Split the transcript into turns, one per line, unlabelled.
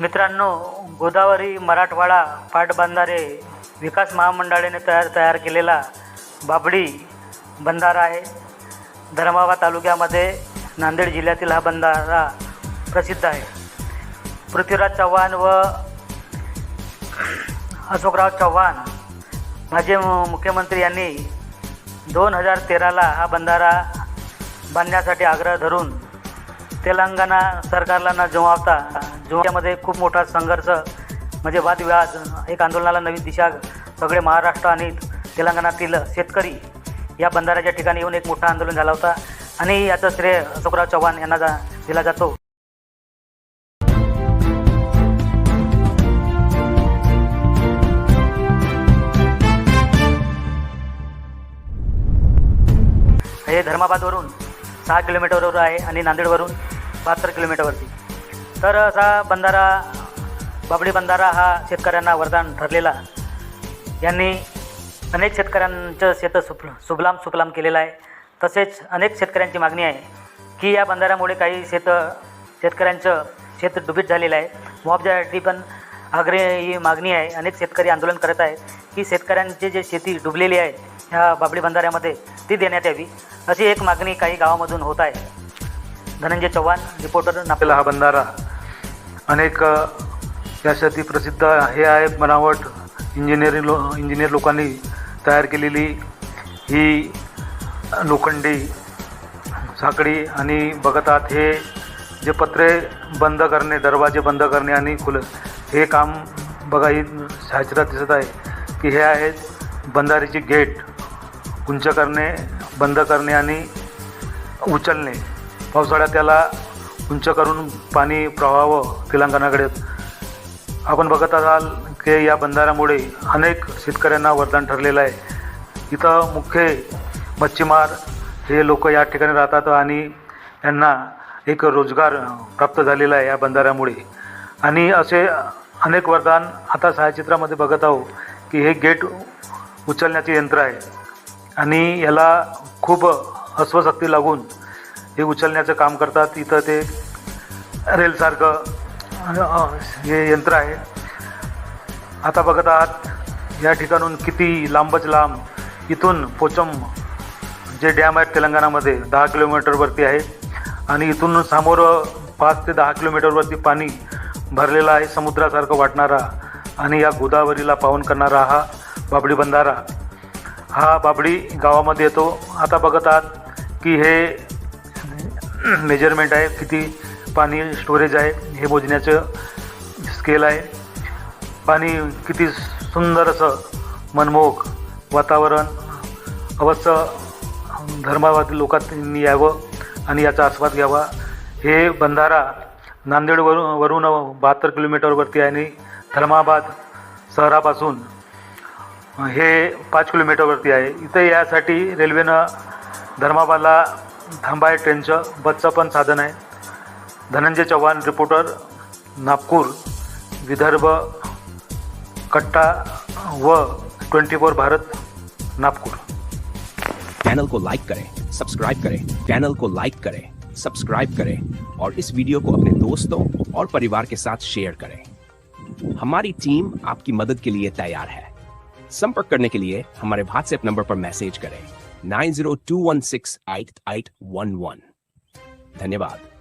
मित्रांनो गोदावरी मराठवाडा पाटबंधारे विकास महामंडळाने तयार तयार केलेला बाबडी बंधारा आहे. धर्माबाद तालुक्यामध्ये नांदेड जिल्ह्यातील हा बंधारा प्रसिद्ध आहे. पृथ्वीराज चव्हाण व अशोकराव चव्हाण माजी मुख्यमंत्री यांनी दोन हजार तेराला हा बंधारा बांधण्यासाठी आग्रह धरून तेलंगणा सरकारला न जुमावता जोड्यामध्ये खूप मोठा संघर्ष म्हणजे वादविवाद एक आंदोलनाला नवी दिशा सगळे महाराष्ट्र आणि तेलंगणातील शेतकरी या बंधाऱ्याच्या ठिकाणी येऊन एक मोठा आंदोलन झाला होता आणि याचं श्रेय अशोकराव चव्हाण यांना जा दिला जातो. हे धर्माबादवरून सहा किलोमीटरवर आहे आणि नांदेडवरून बहात्तर किलोमीटरवरती. तर असा बंधारा बाबडी बंधारा हा शेतकऱ्यांना वरदान ठरलेला. यांनी अनेक शेतकऱ्यांचं शेतं सुफ सुबलाम सुफलाम केलेलं आहे. तसेच अनेक शेतकऱ्यांची मागणी आहे की या बंधाऱ्यामुळे काही शेतं शेतकऱ्यांचं शेत डुबीत झालेलं आहे. मुआवजासाठी पण आग्रही मागणी आहे. अनेक शेतकरी आंदोलन करत आहेत की शेतकऱ्यांची जे शेती डुबलेली आहे ह्या बाबडी बंधाऱ्यामध्ये ती देण्यात यावी. अशी एक मागणी काही गावामधून होत आहे. धनंजय चव्हाण रिपोर्टर
नापला हा बंधारा अनेक यासाठी प्रसिद्ध हे आहे बनावट इंजिनिअरिंग लो इंजिनियर लोकांनी तयार केलेली ही लोखंडी साखळी आणि बघत आहात हे जे पत्रे बंद करणे दरवाजे बंद करणे आणि खुलं हे काम बघा ही छायाचित्रात दिसत आहे की हे आहेत बंधारीची गेट उंच करणे बंद करणे आणि उचलणे. पावसाळ्यात त्याला उंच करून पाणी प्रवाहावं तेलंगणाकडे. आपण बघत असाल की या बंधाऱ्यामुळे अनेक शेतकऱ्यांना वरदान ठरलेलं आहे. इथं मुख्य मच्छीमार हे लोक या ठिकाणी राहतात आणि यांना एक रोजगार प्राप्त झालेला आहे या बंधाऱ्यामुळे. आणि असे अनेक वरदान आता छायाचित्रामध्ये बघत आहो की हे गेट उचलण्याचे यंत्र आहे. आणि याला खूप अस्वशक्ती लागून हे उचलण्याचं काम करतात इथं ते रेलसारखं हे यंत्र आहे. आता बघत आहात या ठिकाणून किती लांबच लांब इथून पोचम जे डॅम आहेत तेलंगणामध्ये दहा किलोमीटरवरती आहे. आणि इथून समोर पाच ते दहा किलोमीटरवरती पाणी भरलेलं आहे समुद्रासारखं वाटणारा आणि या गोदावरीला पावन करणारा हा बाबडी बंधारा. हा बाबडी गावामध्ये येतो. आता बघत आहात की हे मेजरमेंट आहे किती पाणी स्टोरेज आहे हे मोजण्याचं स्केल आहे. पाणी किती सुंदर असं मनमोहक वातावरण अवश्य धर्मावादी लोकांनी यावं आणि याचा आस्वाद घ्यावा. हे बंधारा नांदेडवरून वरून बहात्तर किलोमीटरवरती आहे आणि धर्माबाद शहरापासून हे पाच किलोमीटरवरती आहे. इथं यासाठी रेल्वेनं धर्माबादला थांबा आहे ट्रेनचं. बसचं पण साधन आहे. धनंजय चव्हाण रिपोर्टर नागपूर, विदर्भ, कट्टा व twenty four Bharat, Nagpur.
Channel को लाइक करें सब्सक्राइब करें चैनल को लाइक करें सब्सक्राइब करें और इस वीडियो को अपने दोस्तों और परिवार के साथ शेयर करें। हमारी टीम आपकी मदद के लिए तैयार है। संपर्क करने के लिए हमारे व्हाट्सएप नंबर पर मैसेज करें। Nine zero two one six eight eight one one. धन्यवाद.